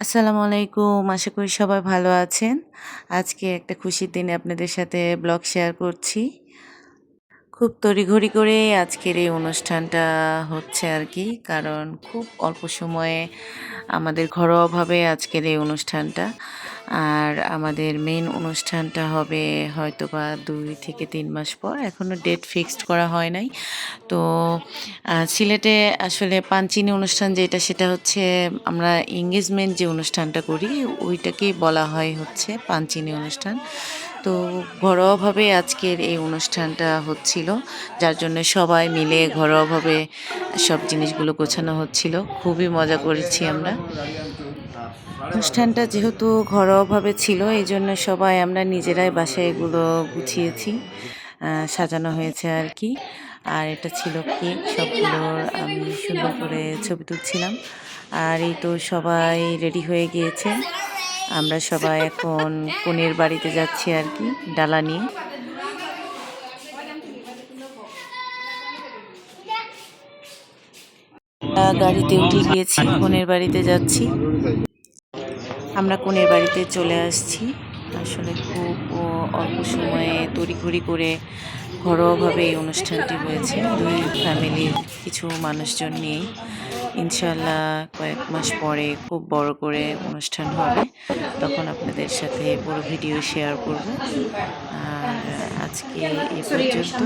আসসালামু আলাইকুম। আশা করি সবাই ভালো আছেন। আজকে একটা খুশির দিনে আপনাদের সাথে ব্লগ শেয়ার করছি। খুব তড়িঘড়ি করে আজকের এই অনুষ্ঠানটা হচ্ছে আর কি, কারণ খুব অল্প সময়ে আমাদের ঘরোয়াভাবে আজকের এই অনুষ্ঠানটা। আর আমাদের মেন অনুষ্ঠানটা হবে হয়তো বা দুই থেকে তিন মাস পর এখনও ডেট ফিক্সড করা হয় নাই। তো সিলেটে আসলে পাঞ্চিনি অনুষ্ঠান যেটা, সেটা হচ্ছে আমরা এঙ্গেজমেন্ট যে অনুষ্ঠানটা করি, ওইটাকেই বলা হয় হচ্ছে পাঞ্চিনি অনুষ্ঠান। তো ঘরোয়াভাবে আজকের এই অনুষ্ঠানটা হচ্ছিল, যার জন্য সবাই মিলে ঘরোয়াভাবে সব জিনিসগুলো গোছানো হচ্ছিল। খুবই মজা করেছি আমরা। অনুষ্ঠানটা যেহেতু ঘরোয়াভাবে ছিল, এই জন্য সবাই আমরা নিজেরাই বাসায় এগুলো গুছিয়েছি সাজানো হয়েছে আর কি। আর এটা ছিল কেক সবগুলোর আমি সুন্দর করে ছবি তুলছিলাম। আর এই তো সবাই রেডি হয়ে গিয়েছে। আমরা সবাই এখন কনের বাড়িতে যাচ্ছি আর কি, ডালা নিয়ে। গাড়িতে উঠে গিয়েছি, কনের বাড়িতে যাচ্ছি। আমরা কনের বাড়িতে চলে আসছি। আসলে খুব অল্প সময়ে তড়িঘড়ি করে ঘরোয়াভাবে এই অনুষ্ঠানটি হয়েছে। দুই ফ্যামিলির কিছু মানুষজন নিয়েই। ইনশাল্লাহ কয়েক মাস পরে খুব বড় করে অনুষ্ঠান হবে। তখন আপনাদের সাথে পুরো ভিডিও শেয়ার করব। আর আজকে এই পর্যন্ত।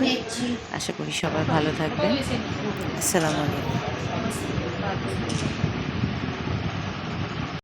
আশা করি সবাই ভালো থাকবেন। আসসালামু আলাইকুম।